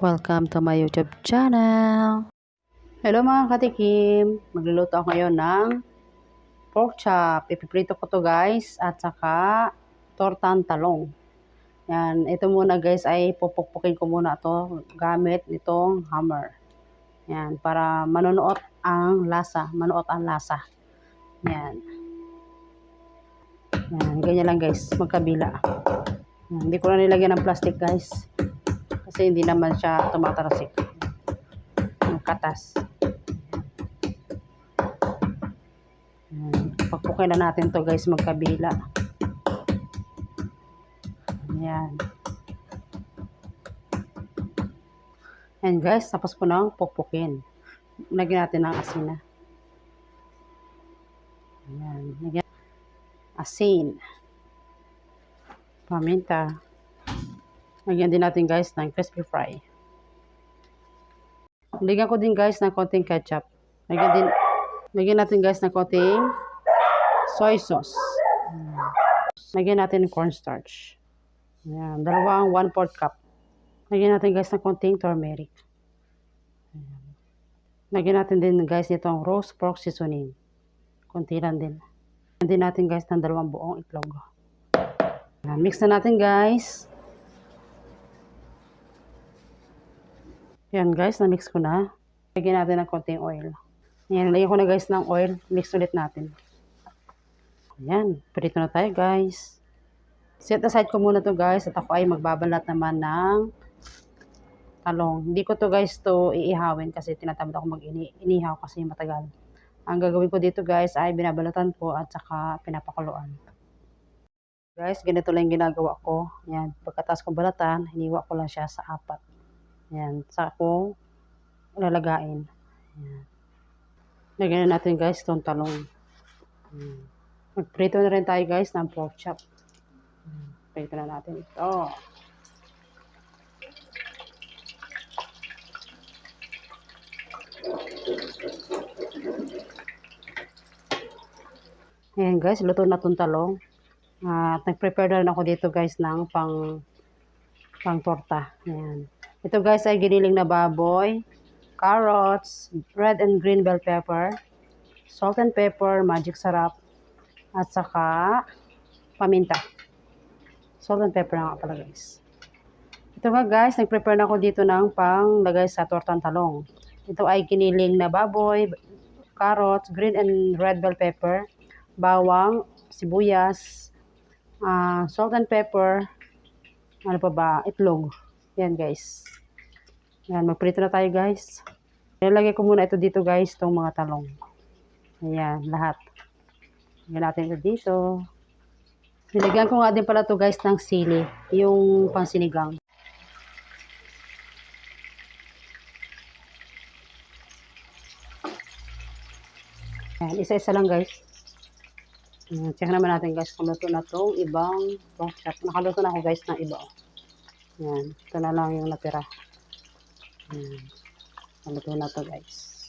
Welcome to my YouTube channel. Hello mga katikim. Magluluto ako ngayon ng pork chop. Ipiprito ko to guys. At saka tortang talong. Yan. Ito muna guys ay pupukpukin ko muna to gamit nitong hammer. Yan. Para manunuot ang lasa. Manuot ang lasa. Yan. Yan. Ganyan lang guys. Magkabila. Yan. Hindi ko na nilagyan ng plastic guys kasi hindi naman siya tumatarasik. Yung katas. Ayan. pagpukin na natin to guys magkabila. Ayan. Ayan guys tapos ko nang puppukin lagyan natin ng asin na. Ayan. Lagyan. Asin. Paminta Lagyan din natin guys ng crispy fry. Lagyan ko din guys ng konting ketchup. Lagyan din lagyan natin guys ng konting soy sauce. Lagyan natin ng cornstarch. Ayan, dalawang 1/4 cup. Lagyan natin guys ng konting turmeric. Ayan. Lagyan natin din guys nitong roast pork seasoning. Konti lang din. Lagyan din natin guys ng dalawang buong itlog. Ayan, mix na natin guys. Yan guys, na-mix ko na. Lagyan natin ng konting oil. Yan, lagyan ko na guys ng oil. Mix ulit natin. Yan, prito na tayo guys. Set aside ko muna to guys at ako ay magbabalat naman ng talong. Hindi ko to guys to iihawin kasi tinatamad ako mag-inihaw kasi matagal. Ang gagawin ko dito guys ay binabalatan ko at saka pinapakuluan. Guys, ganito lang ginagawa ko. Yan, pagkatas ko balatan, hiniwa ko lang siya sa apat. Yan, sa ko lalagain. Yan. Lagyan na natin guys itong talong. Yan. Magprito na rin tayo guys ng pork chop. Prito na natin ito. Ayan guys, luto na itong talong. At nag-prepare na ako dito guys ng pang pang torta. Ayan. Ito guys ay giniling na baboy, carrots, red and green bell pepper, salt and pepper, magic sarap, at saka paminta. Salt and pepper na nga pala guys. Ito nga guys, nag-prepare na ako dito ng pang lagay sa tortang talong. Ito ay giniling na baboy, carrots, green and red bell pepper, bawang, sibuyas, uh, salt and pepper, ano pa ba, itlog. Yan guys. Yan, magprito na tayo guys. Nilagay ko muna ito dito guys, itong mga talong. Ayan, lahat. Lagyan natin ito dito. Nilagyan ko nga din pala to guys ng sili, yung pansinigang. Ayan, isa-isa lang guys. Ayan, check naman natin guys kung luto na itong ibang pork chop. Nakaluto na ako guys ng iba. Ayan, ito na lang yung natira. Ayan, luto na to guys.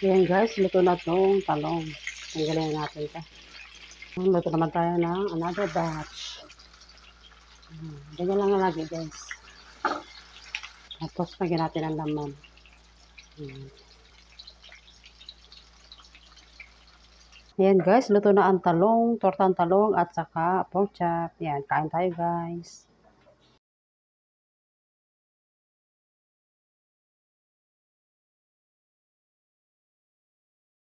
Ayan guys, luto na itong talong. Tanggalin natin ito. Luto naman tayo ng another batch. Ayan, ganyan lang lagi guys. Tapos lagyan natin ang laman. Ayan. Ayan guys, luto na ang talong, tortang talong at saka pork chop. Yan, kain tayo guys.